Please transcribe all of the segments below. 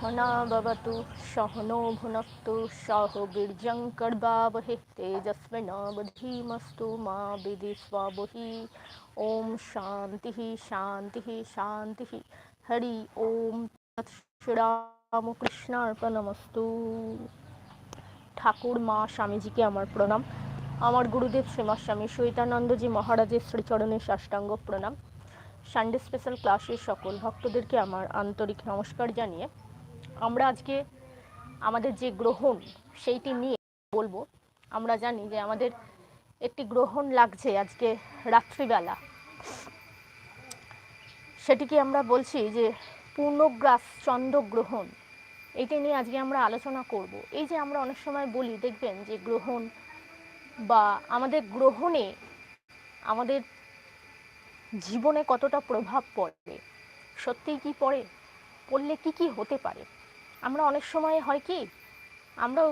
सहना भवतु सहनो भुनक्तु सह वीर्यं कर्वावहे तेजस्विनावधीमस्तु मा विदिष्वावहि ॐ शान्तिः शान्तिः শান্তিः হরি ওম শ্রীরামকৃষ্ণার্পণমস্তু ঠাকুর মা স্বামীজিকে আমার প্রণাম আমার গুরুদেব শ্রীমা স্বামী সৈতানন্দজি মহারাজের শ্রীচরণে সাষ্টাঙ্গ প্রণাম সানডে স্পেশাল ক্লাসের সকল ভক্তদেরকে আমার আন্তরিক নমস্কার জানিয়ে আমরা আজকে আমাদের যে গ্রহণ, সেইটি নিয়ে বলব। আমরা জানি যে আমাদের একটি গ্রহণ লাগছে আজকে রাত্রিবেলা। সেটিকে আমরা বলছি যে পূর্ণগ্রাস চন্দ্রগ্রহণ। এটি নিয়ে আজকে আমরা আলোচনা করব। এই যে আমরা অনেক সময় বলি, দেখবেন যে গ্রহণ বা আমাদের গ্রহণে আমাদের জীবনে কতটা প্রভাব পড়ে, সত্যিই কি পড়ে? পড়লে কি কি হতে পারে? আমরা অনেক সময় হয় কি, আমরাও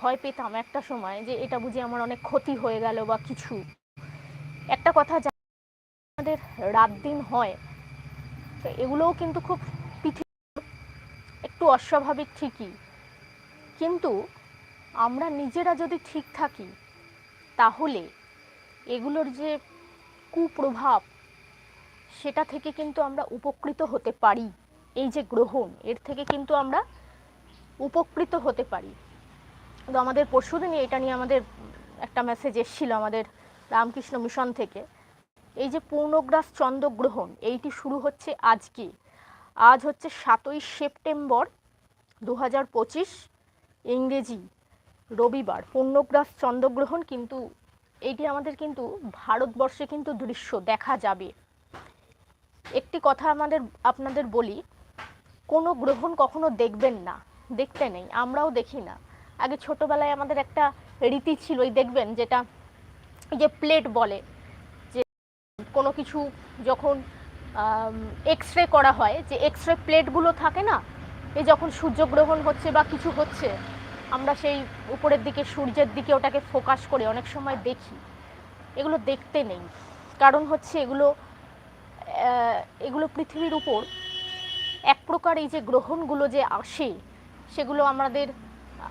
ভয় পেতাম একটা সময় যে এটা বুঝি আমার অনেক ক্ষতি হয়ে গেল বা কিছু। একটা কথা আমাদের রাত দিন হয়, তো এগুলোও কিন্তু খুব পৃথিবী একটু অস্বাভাবিক ঠিকই। কিন্তু আমরা নিজেরা যদি ঠিক থাকি, তাহলে এগুলোর যে কুপ্রভাব, সেটা থেকে কিন্তু আমরা উপকৃত হতে পারি। এই যে গ্রহণ, এর থেকে কিন্তু আমরা উপকৃত হতে পারি। তো আমাদের পরশুদিনই এটা নিয়ে আমাদের একটা মেসেজ এসেছিল আমাদের রামকৃষ্ণ মিশন থেকে। এই যে পূর্ণগ্রাস চন্দ্রগ্রহণ, এইটি শুরু হচ্ছে আজকে। আজ হচ্ছে সাতই সেপ্টেম্বর দু হাজার পঁচিশ, ইংরেজি রবিবার। পূর্ণগ্রাস চন্দ্রগ্রহণ কিন্তু, এইটি আমাদের কিন্তু ভারতবর্ষে কিন্তু দৃশ্য, দেখা যাবে। একটি কথা আমাদের, আপনাদের বলি, কোনো গ্রহণ কখনো দেখবেন না। দেখতে নেই, আমরাও দেখি না। আগে ছোটবেলায় আমাদের একটা রীতি ছিল, এই দেখবেন যেটা যে প্লেট বলে, যে কোনো কিছু যখন এক্স রে করা হয়, যে এক্স রে প্লেটগুলো থাকে না এই যখন সূর্যগ্রহণ হচ্ছে বা কিছু হচ্ছে, আমরা সেই উপরের দিকে, সূর্যের দিকে ওটাকে ফোকাস করে অনেক সময় দেখি। এগুলো দেখতে নেই। কারণ হচ্ছে এগুলো এগুলো পৃথিবীর উপর এক প্রকার এই যে গ্রহণগুলো যে আসে সেগুলো আমাদের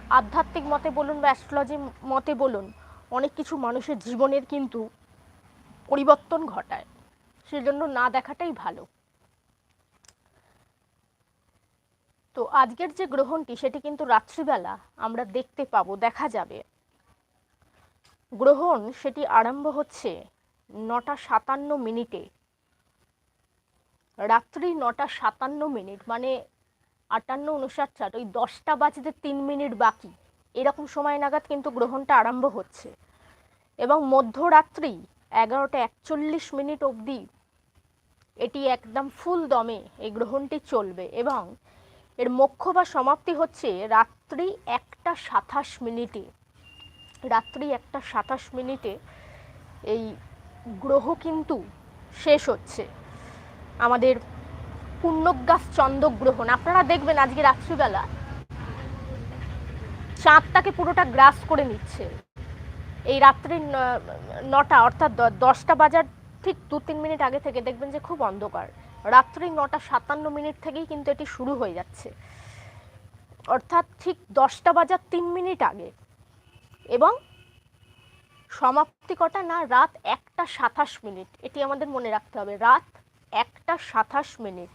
আধ্যাত্মিক মতে বলুন বা অ্যাস্ট্রোলজি মতে বলুন, অনেক কিছু মানুষের জীবনের কিন্তু পরিবর্তন ঘটায়। সেজন্য না দেখাটাই ভালো। তো আজকের যে গ্রহণটি, সেটি কিন্তু রাত্রিবেলা আমরা দেখতে পাবো, দেখা যাবে। গ্রহণ সেটি আরম্ভ হচ্ছে নটা সাতান্ন মিনিটে। রাত্রি নটা সাতান্ন মিনিট মানে আটান্ন উনষাট ষাট ওই দশটা বাজতে তিন মিনিট বাকি। এরকম সময় নাগাদ কিন্তু গ্রহণটা আরম্ভ হচ্ছে। এবং মধ্যরাত্রি এগারোটা একচল্লিশ মিনিট অবধি এটি একদম ফুল দমে এই গ্রহণটি চলবে এবং এর মোক্ষ বা সমাপ্তি হচ্ছে রাত্রি একটা সাতাশ মিনিটে। রাত্রি একটা সাতাশ মিনিটে এই গ্রহ কিন্তু শেষ হচ্ছে। আমাদের পূর্ণগ্রাস চন্দ্রগ্রহণ। আপনারা দেখবেন আজকে রাত্রিবেলা চাঁদটাকে পুরোটা গ্রাস করে নিচ্ছে। এই রাত্রি নটা অর্থাৎ দশটা বাজার ঠিক দু, তিন মিনিট আগে থেকে দেখবেন যে খুব অন্ধকার। রাত্রি নটা সাতান্ন মিনিট থেকেই কিন্তু এটি শুরু হয়ে যাচ্ছে। অর্থাৎ ঠিক দশটা বাজার তিন মিনিট আগে। এবং সমাপ্তি কটা না রাত একটা সাতাশ মিনিট। এটি আমাদের মনে রাখতে হবে। রাত একটা সাতাশ মিনিট।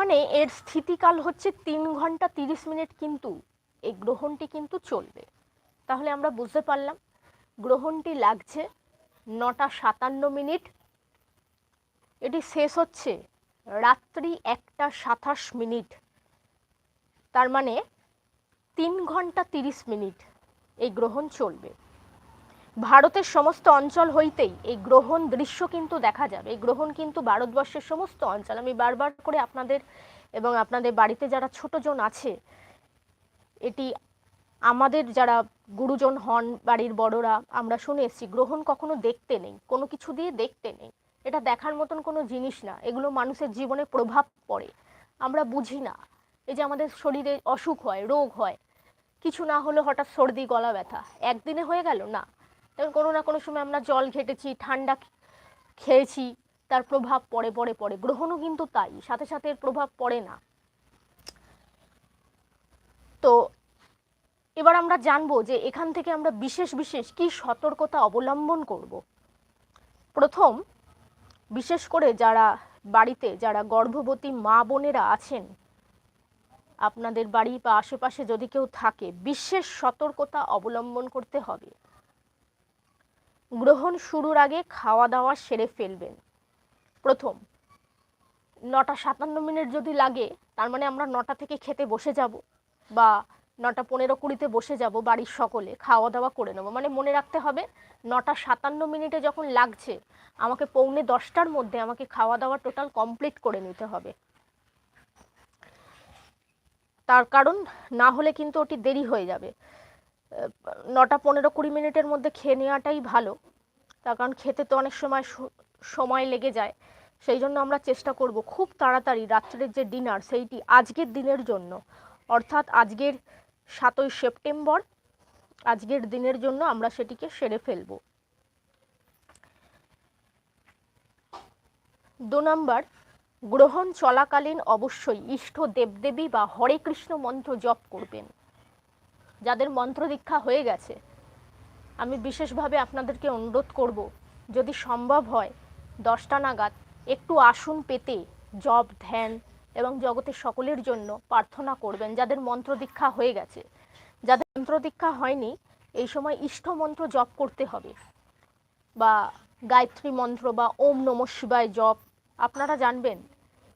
মানে এর স্থিতিকাল হচ্ছে তিন ঘণ্টা তিরিশ মিনিট কিন্তু এই গ্রহণটি কিন্তু চলবে। তাহলে আমরা বুঝতে পারলাম গ্রহণটি লাগছে নটা সাতান্ন মিনিট। এটি শেষ হচ্ছে রাত্রি একটা সাতাশ মিনিট। তার মানে তিন ঘণ্টা তিরিশ মিনিট এই গ্রহণ চলবে। ভারতের সমস্ত অঞ্চল হইতেই এই গ্রহণ দৃশ্য কিন্তু দেখা যাবে। এই গ্রহণ কিন্তু ভারতবর্ষের সমস্ত অঞ্চল। আমি বারবার করে আপনাদের এবং আপনাদের বাড়িতে যারা ছোটজন আছে, এটি আমাদের যারা গুরুজন হন, বাড়ির বড়রা, আমরা শুনে এসেছি, গ্রহণ কখনো দেখতে নেই, কোনো কিছু দিয়ে দেখতে নেই। এটা দেখার মতন কোনো জিনিস না। এগুলো মানুষের জীবনে প্রভাব পড়ে। আমরা বুঝি না। এই যে আমাদের শরীরে অসুখ হয়, রোগ হয়, কিছু না হলে হঠাৎ সর্দি, গলা ব্যথা, একদিনে হয়ে গেল? না। তখন কোনো না কোনো সময় আমরা জল ঘেটেছি, ঠান্ডা খেয়েছি, তার প্রভাব পড়ে পড়ে পড়ে। গ্রহণও কিন্তু তাই, সাথে সাথে এর প্রভাব পড়ে না। তো এবার আমরা জানব যে এখান থেকে আমরা বিশেষ বিশেষ কি সতর্কতা অবলম্বন করব। প্রথম, বিশেষ করে যারা বাড়িতে, যারা গর্ভবতী মা বোনেরা আছেন, আপনাদের বাড়ি বা আশেপাশে যদি কেউ থাকে, বিশেষ সতর্কতা অবলম্বন করতে হবে। গ্রহণ শুরুর আগে খাওয়া দাওয়া সেরে ফেলবেন। প্রথম, নটা সাতান্ন মিনিট যদি লাগে, তার মানে আমরা নটা থেকে খেতে বসে যাব বা নটা পনেরো কুড়িতে বসে যাব বাড়ির সকলে খাওয়া দাওয়া করে নেব। মানে মনে রাখতে হবে, নটা সাতান্ন মিনিটে যখন লাগছে, আমাকে পৌনে দশটার মধ্যে আমাকে খাওয়া দাওয়া টোটাল কমপ্লিট করে নিতে হবে। তার কারণ, না হলে কিন্তু ওটি দেরি হয়ে যাবে। নটা পনেরো কুড়ি মিনিটের মধ্যে খেয়ে নেওয়াটাই ভালো। তার কারণ খেতে তো অনেক সময় সময় লেগে যায়। সেই জন্য আমরা চেষ্টা করব খুব তাড়াতাড়ি রাত্রের যে ডিনার সেইটি আজকের দিনের জন্য। অর্থাৎ আজকের সাতই সেপ্টেম্বর, আজকের দিনের জন্য আমরা সেটিকে সেরে ফেলব। দু নম্বর, গ্রহণ চলাকালীন অবশ্যই ইষ্ট দেবদেবী বা হরে কৃষ্ণ মন্ত্র জপ করবেন। যাদের মন্ত্র দীক্ষা হয়ে গেছে। আমি বিশেষভাবে আপনাদেরকে অনুরোধ করব, যদি সম্ভব হয়, দশটা নাগাদ একটু আসন পেতে, জপ, ধ্যান এবং জগতের সকলের জন্য প্রার্থনা করবেন, যাদের মন্ত্র দীক্ষা হয়ে গেছে। যাদের মন্ত্র দীক্ষা হয়নি, এই সময় ইষ্ট মন্ত্র জপ করতে হবে বা গায়ত্রী মন্ত্র বা ওম নম শিবায় জপ। আপনারা জানবেন,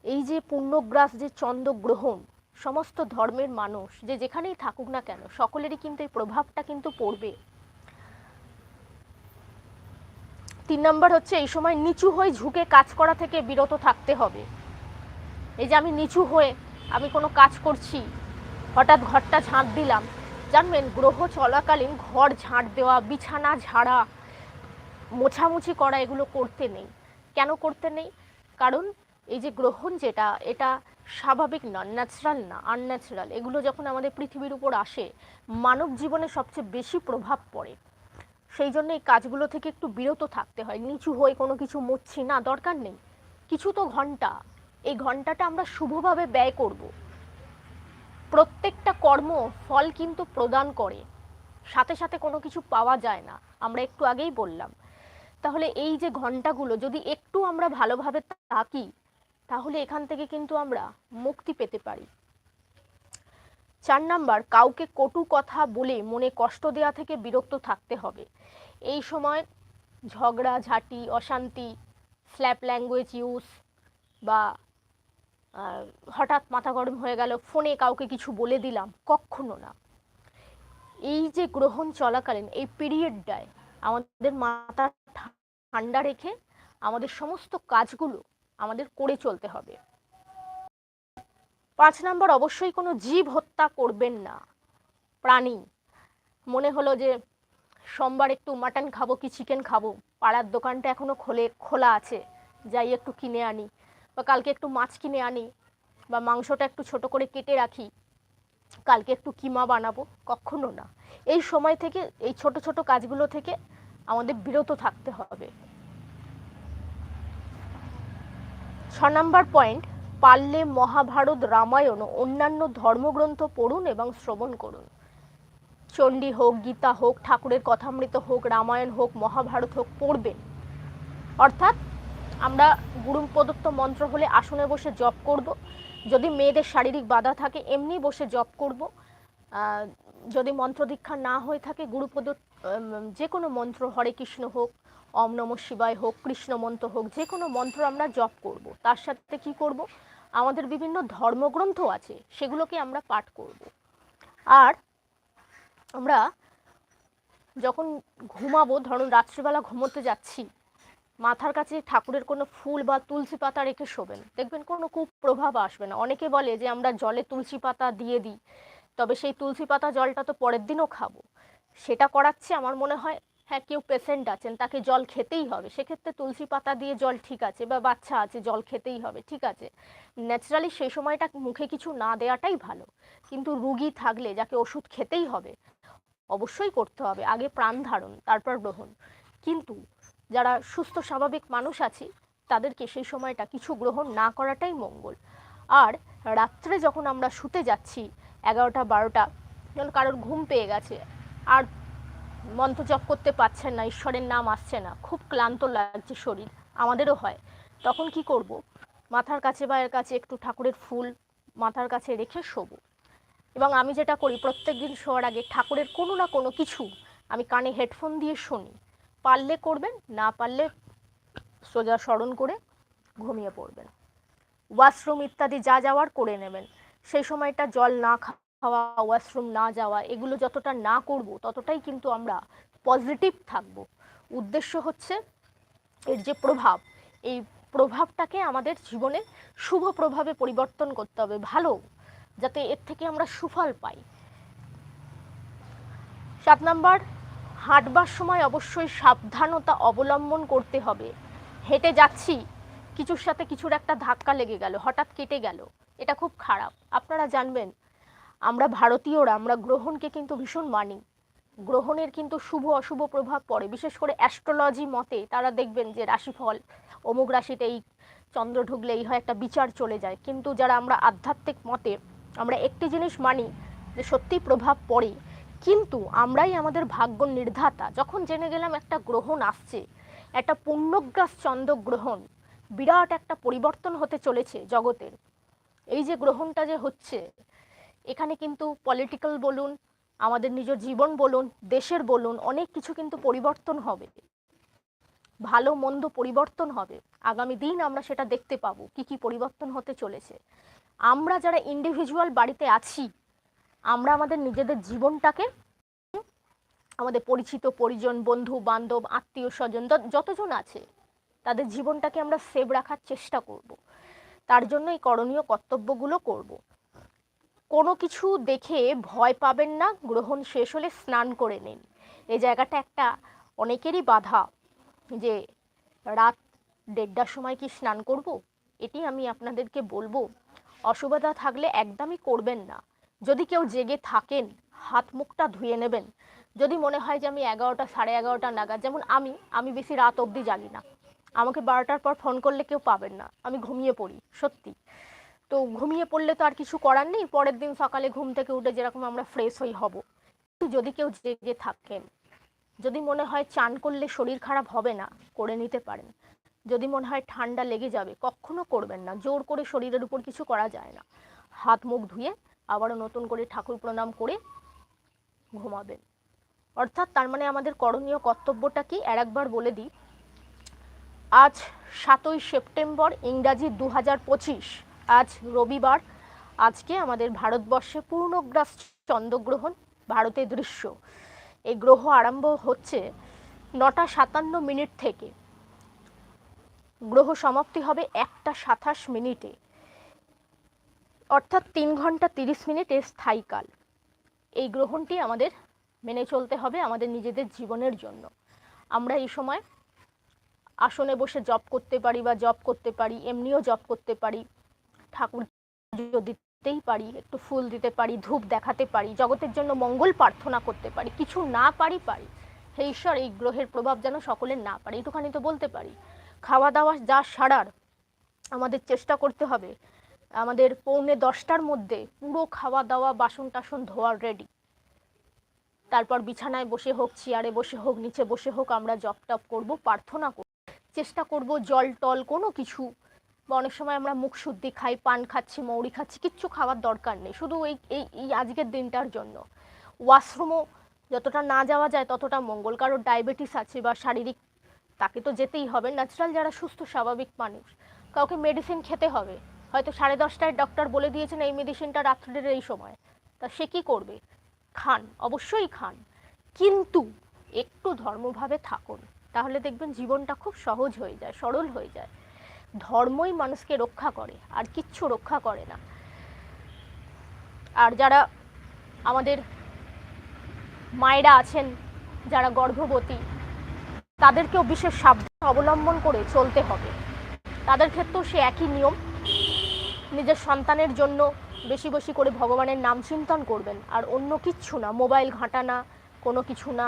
এই যে পূর্ণগ্রাস, যে চন্দ্রগ্রহণ সমস্ত ধর্মের মানুষ যে যেখানেই থাকুক না কেন, সকলেরই কিন্তু এই প্রভাবটা কিন্তু পড়বে। তিন নম্বর হচ্ছে, এই সময় নিচু হয়ে ঝুঁকে কাজ করা থেকে বিরত থাকতে হবে। এই যে আমি নিচু হয়ে আমি কোনো কাজ করছি, হঠাৎ ঘরটা ঝাঁট দিলাম, জানবেন গ্রহ চলাকালীন ঘর ঝাঁট দেওয়া, বিছানা ঝাড়া, মোছামুছি করা, এগুলো করতে নেই। কেন করতে নেই? কারণ এই যে গ্রহণ যেটা, এটা স্বাভাবিক না ন্যাচারাল না আনন্যাচারাল, এগুলো যখন আমাদের পৃথিবীর উপর আসে, মানব জীবনে সবচেয়ে বেশি প্রভাব পড়ে। সেই জন্য এই কাজগুলো থেকে একটু বিরত থাকতে হয়। নিচু হয়ে কোনো কিছু মুছছি না, দরকার নেই। কিছু তো ঘণ্টা। এই ঘন্টাটা আমরা শুভভাবে ব্যয় করব। প্রত্যেকটা কর্ম ফল কিন্তু প্রদান করে। সাথে সাথে কোনো কিছু পাওয়া যায় না। আমরা একটু আগেই বললাম। তাহলে এই যে ঘন্টাগুলো, যদি একটু আমরা ভালোভাবে তাকি তাহলে এখান থেকে কিন্তু আমরা মুক্তি পেতে পারি। চার নাম্বার, কাউকে কটু কথা বলে মনে কষ্ট দেওয়া থেকে বিরক্ত থাকতে হবে। এই সময় ঝগড়া, ঝাঁটি, অশান্তি, স্ল্যাপ ল্যাঙ্গুয়েজ ইউজ বা হঠাৎ মাথা গরম হয়ে গেল, ফোনে কাউকে কিছু বলে দিলাম, কখনো না। এই যে গ্রহণ চলাকালীন, এই পিরিয়ডটায় আমাদের মাথা ঠান্ডা রেখে আমাদের সমস্ত কাজগুলো আমাদের করে চলতে হবে। পাঁচ নম্বর, অবশ্যই কোনো জীব হত্যা করবেন না। প্রাণী, মনে হলো যে সোমবার একটু মাটন খাব কি চিকেন খাব, পাড়ার দোকানটা এখনও খোলে, খোলা আছে, যাই একটু কিনে আনি বা কালকে একটু মাছ কিনে আনি বা মাংসটা একটু ছোট করে কেটে রাখি, কালকে একটু কিমা বানাবো, কখনো না। এই সময় থেকে, এই ছোট ছোট কাজগুলো থেকে আমাদের বিরত থাকতে হবে। ছ নাম্বার পয়েন্ট পারলে মহাভারত রামায়ণ ও অন্যান্য ধর্মগ্রন্থ পড়ুন এবং শ্রবণ করুন। চণ্ডী হোক, গীতা হোক, ঠাকুরের কথামৃত হোক, রামায়ণ হোক, মহাভারত হোক, পড়বেন। অর্থাৎ আমরা গুরু প্রদত্ত মন্ত্র হলে আসনে বসে জপ করব। যদি মেয়েদের শারীরিক বাধা থাকে, এমনি বসে জপ করব। যদি মন্ত্র দীক্ষা না হয়ে থাকে গুরু প্রদত্ত যে কোনো মন্ত্র, হরে কৃষ্ণ হোক অম নম শিবায় হোক, কৃষ্ণ মন্ত্র হোক, যে কোনো মন্ত্র আমরা জপ করব। তার সাথে কি করব? আমাদের বিভিন্ন ধর্মগ্রন্থ আছে, সেগুলোকে আমরা পাঠ করব। আর আমরা যখন ঘুমাবো, ধরুন রাত্রিবেলা ঘুমোতে যাচ্ছি, মাথার কাছে ঠাকুরের কোনো ফুল বা তুলসী পাতা রেখে শোবেন। দেখবেন কোনো কুপ্রভাব আসবে না। অনেকে বলে যে, আমরা জলে তুলসী পাতা দিয়ে দিই, তবে সেই তুলসী পাতা জলটা তো পরের দিনও খাব। সেটা করাচ্ছে আমার মনে হয় হ্যাঁ কেউ পেশেন্ট আছেন, তাকে জল খেতেই হবে। সেক্ষেত্রে তুলসী পাতা দিয়ে জল ঠিক আছে বা বাচ্চা আছে, জল খেতেই হবে, ঠিক আছে। ন্যাচারালি সেই সময়টা মুখে কিছু না দেওয়াটাই ভালো। কিন্তু রুগী থাকলে, যাকে ওষুধ খেতেই হবে, অবশ্যই করতে হবে। আগে প্রাণ ধারণ, তারপর গ্রহণ। কিন্তু যারা সুস্থ, স্বাভাবিক মানুষ আছে, তাদেরকে সেই সময়টা কিছু গ্রহণ না করাটাই মঙ্গল। আর রাত্রে যখন আমরা শুতে যাচ্ছি, এগারোটা, বারোটা, যেন কারোর ঘুম পেয়ে গেছে, আর মন্ত্র জপ করতে পারছেন না, ঈশ্বরের নাম আসছে না। খুব ক্লান্ত লাগছে শরীর। আমাদেরও হয়। তখন কি করব? মাথার কাছে বা এর কাছে একটু ঠাকুরের ফুল মাথার কাছে রেখে শোবো। এবং আমি যেটা করি, প্রত্যেক দিন শোয়ার আগে ঠাকুরের কোনো না কোনো কিছু আমি কানে হেডফোন দিয়ে শুনি। পারলে করবেন, না পারলে সোজা স্মরণ করে ঘুমিয়ে পড়বেন। ওয়াশরুম ইত্যাদি যা যাওয়ার করে নেবেন। সেই সময়টা জল না খাওয়া ওয়াশরুম না যাওয়া, এগুলো যতটা না করব ততটাই কিন্তু আমরা পজিটিভ থাকব। উদ্দেশ্য হচ্ছে এর যে প্রভাব, এই প্রভাবটাকে আমাদের জীবনে শুভ প্রভাবে পরিবর্তন করতে হবে, ভালো, যাতে এর থেকে আমরা সুফল পাই। সাত নাম্বার, হাঁটবার সময় অবশ্যই সাবধানতা অবলম্বন করতে হবে। হেঁটে যাচ্ছি, কিছুর সাথে কিছুর একটা ধাক্কা লেগে গেল, হঠাৎ কেটে গেল, এটা খুব খারাপ। আপনারা জানবেন আমরা ভারতীয়রা, আমরা গ্রহণকে কিন্তু ভীষণ মানি। গ্রহণের কিন্তু শুভ, অশুভ প্রভাব পড়ে। বিশেষ করে অ্যাস্ট্রোলজি মতে তারা দেখবেন যে রাশিফল, অমুক রাশিতে এই চন্দ্র ঢুকলে এই হয় একটা বিচার চলে যায়। কিন্তু যারা আমরা আধ্যাত্মিক মতে, আমরা একটি জিনিস মানি যে সত্যি প্রভাব পড়ে। কিন্তু আমরাই আমাদের ভাগ্য নির্ধাতা। যখন জেনে গেলাম একটা গ্রহণ আসছে, একটা পূর্ণগ্রাস চন্দ্রগ্রহণ বিরাট একটা পরিবর্তন হতে চলেছে জগতের। এই যে গ্রহণটা যে হচ্ছে এখানে কিন্তু পলিটিক্যাল বলুন, আমাদের নিজের জীবন বলুন, দেশের বলুন, অনেক কিছু কিন্তু পরিবর্তন হবে ভালো, মন্দ পরিবর্তন হবে আগামী দিন আমরা সেটা দেখতে পাবো, কি কি পরিবর্তন হতে চলেছে আমরা যারা ইন্ডিভিজুয়াল বাড়িতে আছি, আমরা আমাদের নিজেদের জীবনটাকে, আমাদের পরিচিত পরিজন, বন্ধু, বান্ধব, আত্মীয় স্বজন যতজন আছে, তাদের জীবনটাকে আমরা সেভ রাখার চেষ্টা করব। তার জন্য এই করণীয় কর্তব্যগুলো করব। কোনো কিছু দেখে ভয় পাবেন না, গ্রহণ শেষ হলে স্নান করে নিন। এই জায়গাটা একটা অনেকেরই বাধা যে রাত দেড়টার সময় কি স্নান করব। এটি আমি আপনাদেরকে বলব। অসুবিধা থাকলে একদমই করবেন না। যদি কেউ জেগে থাকেন, হাত মুখটা ধুয়ে নেবেন। যদি মনে হয় যে আমি এগারোটা, সাড়ে এগারোটা নাগাদ, যেমন আমি আমি বেশি রাত অবধি জাগি না। আমাকে বারোটার পর ফোন করলে কেউ পাবেন না। আমি ঘুমিয়ে পড়ি, সত্যি। তো ঘুমিয়ে পড়লে তো আর কিছু করার নেই, পরের দিন সকালে ঘুম থেকে উঠে যেরকম আমরা ফ্রেশ হই হব। যদি কেউ জেগে থাকেন, যদি মনে হয় চান করলে শরীর খারাপ হবে না, করে নিতে পারেন। যদি মনে হয় ঠান্ডা লেগে যাবে, কখনো করবেন না, জোর করে শরীরের উপর কিছু করা যায় না। হাত মুখ ধুয়ে আবারও নতুন করে ঠাকুর প্রণাম করে ঘুমাবেন। অর্থাৎ তার মানে আমাদের করণীয় কর্তব্যটা কি আর একবার বলে দিই। আজ সাতই সেপ্টেম্বর, ইংরাজি দু হাজার পঁচিশ। আজ রবিবার। আজকে আমাদের ভারতবর্ষে পূর্ণগ্রাস চন্দ্রগ্রহণ, ভারতের দৃশ্য। এই গ্রহ আরম্ভ হচ্ছে নটা সাতান্ন মিনিট থেকে। গ্রহ সমাপ্তি হবে একটা সাতাশ মিনিটে। অর্থাৎ তিন ঘণ্টা তিরিশ মিনিট স্থায়ীকাল এই গ্রহণটি আমাদের মেনে চলতে হবে আমাদের নিজেদের জীবনের জন্য। আমরা এই সময় আসনে বসে জব করতে পারি বা জব করতে পারি, এমনিও জব করতে পারি। ঠাকুর দিতেই পারি, একটু ফুল দিতে পারি, ধূপ দেখাতে পারি, জগতের জন্য মঙ্গল প্রার্থনা করতে পারি, কিছু না পারি পারি। হে ঈশ্বর, এই গ্রহের প্রভাব যেন সকলের না পারে একটুখানি তো বলতে পারি। খাওয়া দাওয়া যা সারার আমাদের চেষ্টা করতে হবে। আমাদের পৌনে দশটার মধ্যে পুরো খাওয়া দাওয়া বাসন টাসন ধোয়ার রেডি তারপর বিছানায় বসে হোক চেয়ারে বসে হোক, নিচে বসে হোক, আমরা জপ টপ করব, প্রার্থনা করব, চেষ্টা করব জল টল কোনো কিছু বা অনেক সময় আমরা মুখ শুদ্ধি খাই, পান খাচ্ছি, মৌরি খাচ্ছি, কিচ্ছু খাওয়ার দরকার নেই। শুধু এই এই আজকের দিনটার জন্য। ওয়াশরুমও যতটা না যাওয়া যায় ততটা মঙ্গল। কারোর ডায়াবেটিস আছে বা শারীরিক, তাকে তো যেতেই হবে। ন্যাচারাল যারা সুস্থ, স্বাভাবিক মানুষ, কাউকে মেডিসিন খেতে হবে। হয়তো সাড়ে দশটায় ডক্টর বলে দিয়েছেন, এই মেডিসিনটা রাত্রের এই সময়। তা সে কী করবে? খান, অবশ্যই খান। কিন্তু একটু ধর্মভাবে থাকুন। তাহলে দেখবেন জীবনটা খুব সহজ হয়ে যায়, সরল হয়ে যায়। ধর্মই মানুষকে রক্ষা করে, আর কিচ্ছু রক্ষা করে না। আর যারা আমাদের মায়েরা আছেন, যারা গর্ভবতী, তাদেরকেও বিশেষ সাবধান অবলম্বন করে চলতে হবে। তাদের ক্ষেত্রেও সে একই নিয়ম। নিজের সন্তানের জন্য বেশি বেশি করে ভগবানের নাম চিন্তন করবেন, আর অন্য কিচ্ছু না। মোবাইল ঘাঁটানা, কোনো কিছু না।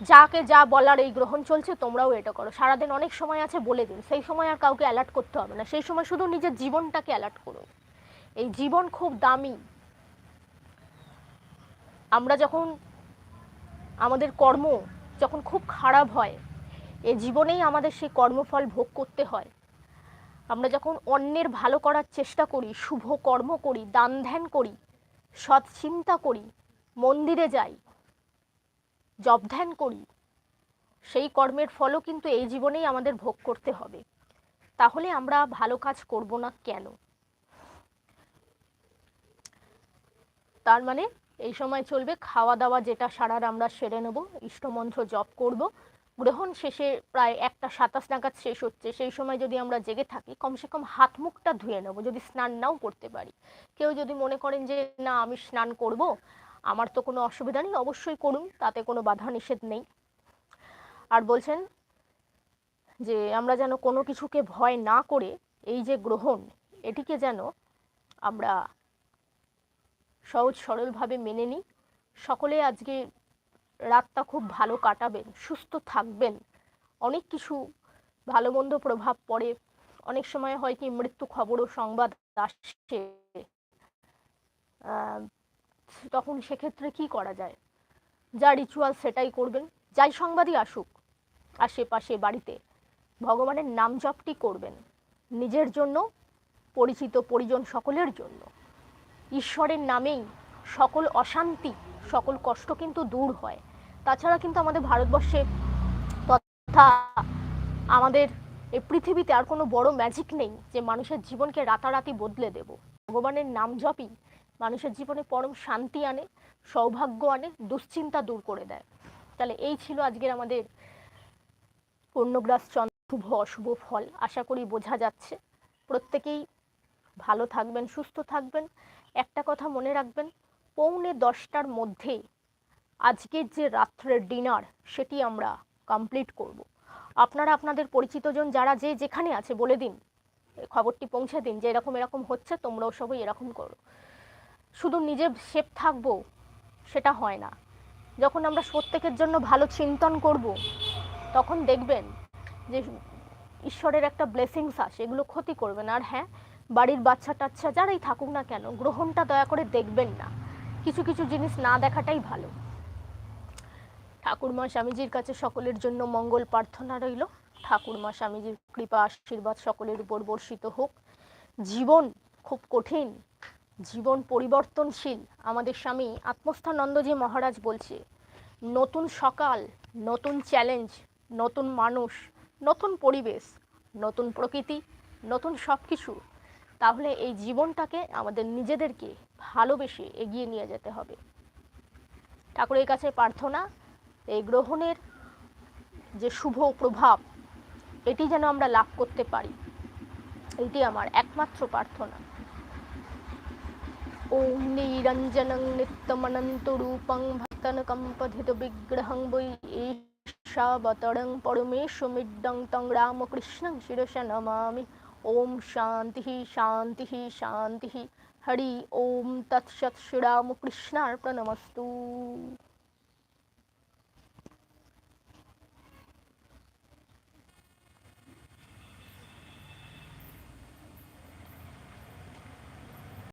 যাকে যা বলার এই গ্রহণ চলছে, তোমরাও এটা করো। সারাদিন অনেক সময় আছে বলে দিন, সেই সময় আর কাউকে অ্যালার্ট করতে হবে না। সেই সময় শুধু নিজের জীবনটাকে অ্যালার্ট করুন এই জীবন খুব দামি। আমরা যখন, আমাদের কর্ম যখন খুব খারাপ হয়, এ জীবনেই আমাদের সেই কর্মফল ভোগ করতে হয়। আমরা যখন অন্যের ভালো করার চেষ্টা করি, শুভ কর্ম করি, দান ধ্যান করি, সৎ চিন্তা করি, মন্দিরে যাই জব ধ্যান করি, সেই কর্মের ফলও কিন্তু এই জীবনেই আমাদের ভোগ করতে হবে। তাহলে আমরা ভালো কাজ করব না কেন? তার মানে এই সময় চলবে খাওয়া দাওয়া যেটা সারার আমরা সেরে নেব, ইষ্টমন্ত্র জপ করব। গ্রহণ শেষে প্রায় একটা সাতাশ নাগাদ শেষ হচ্ছে, সেই সময় যদি আমরা জেগে থাকি, কমসে কম হাত মুখটা ধুয়ে নেব, যদি স্নান নাও করতে পারি। কেউ যদি মনে করেন যে, না, আমি স্নান করব আমার তো কোনো অসুবিধা নেই, অবশ্যই করুন, তাতে কোনো বাধা নিষেধ নেই। আর বলছেন যে, আমরা যেন কোনো কিছুকে ভয় না করে এই যে গ্রহণ, এটিকে যেন আমরা সহজ সরলভাবে মেনে নিই। সকলে আজকে রাতটা খুব ভালো কাটাবেন, সুস্থ থাকবেন। অনেক কিছু ভালো মন্দ প্রভাব পড়ে। অনেক সময় হয় কি, মৃত্যু খবর ও সংবাদ আসছে তখন সেক্ষেত্রে কি করা যায়? যা রিচুয়াল সেটাই করবেন। যাই সংবাদই আসুক, আশেপাশে বাড়িতে ভগবানের নাম জপটি করবেন। নিজের জন্য, পরিচিত পরিজন সকলের জন্য। ঈশ্বরের নামেই সকল অশান্তি, সকল কষ্ট কিন্তু দূর হয়। তাছাড়া কিন্তু আমাদের ভারতবর্ষে তথা আমাদের এই পৃথিবীতে আর কোনো বড় ম্যাজিক নেই যে মানুষের জীবনকে রাতারাতি বদলে দেব। ভগবানের নাম জপই মানুষের জীবনে পরম শান্তি আনে, সৌভাগ্য আনে, দুশ্চিন্তা দূর করে দেয়। তাহলে এই ছিল আজকের আমাদের পূর্ণগ্রাস চন্দ্র শুভ অশুভ ফল। আশা করি বোঝা যাচ্ছে। প্রত্যেকেই ভালো থাকবেন, সুস্থ থাকবেন। একটা কথা মনে রাখবেন, পৌনে দশটার মধ্যে আজকের যে রাত্রের ডিনার, সেটি আমরা কমপ্লিট করব। আপনারা আপনাদের পরিচিতজন যারা যে যেখানে আছে, বলে দিন। খবরটি পৌঁছে দিন যে এরকম এরকম হচ্ছে, তোমরাও সবাই এরকম করো। শুধু নিজে সেফ থাকব, সেটা হয় না। যখন আমরা প্রত্যেকের জন্য ভালো চিন্তন করব, তখন দেখবেন যে ঈশ্বরের একটা ব্লেসিংস আসে, এগুলো ক্ষতি করবে না। আর হ্যাঁ বাড়ির বাচ্চা টাচ্চা যারাই থাকুক না কেন, গ্রহণটা দয়া করে দেখবেন না। কিছু কিছু জিনিস না দেখাটাই ভালো। ঠাকুরমা স্বামীজির কাছে সকলের জন্য মঙ্গল প্রার্থনা রইল। ঠাকুরমা স্বামীজির কৃপা, আশীর্বাদ সকলের উপর বর্ষিত হোক। জীবন খুব কঠিন জীবন পরিবর্তনশীল, আমাদের স্বামী আত্মস্থানন্দজি মহারাজ বলছে, নতুন সকাল, নতুন চ্যালেঞ্জ নতুন মানুষ, নতুন পরিবেশ, নতুন প্রকৃতি, নতুন সব কিছু তাহলে এই জীবনটাকে আমাদের নিজেদেরকে ভালোবেসে এগিয়ে নিয়ে যেতে হবে। ঠাকুরের কাছে প্রার্থনা, এই গ্রহণের যে শুভ প্রভাব, এটি যেন আমরা লাভ করতে পারি, এটি আমার একমাত্র প্রার্থনা। নিরঞ্জনং নিত্যমনন্তরূপং ভক্তনকম্পথিত বিগ্রহং বৈ ঈশাবতরং পরমেশ্বমিড্ডং তং রামকৃষ্ণং শিরসা নমামি ওম শান্তি শান্তি শান্তি হরি ওম তৎসৎ শ্রীরামকৃষ্ণার্পণমস্তু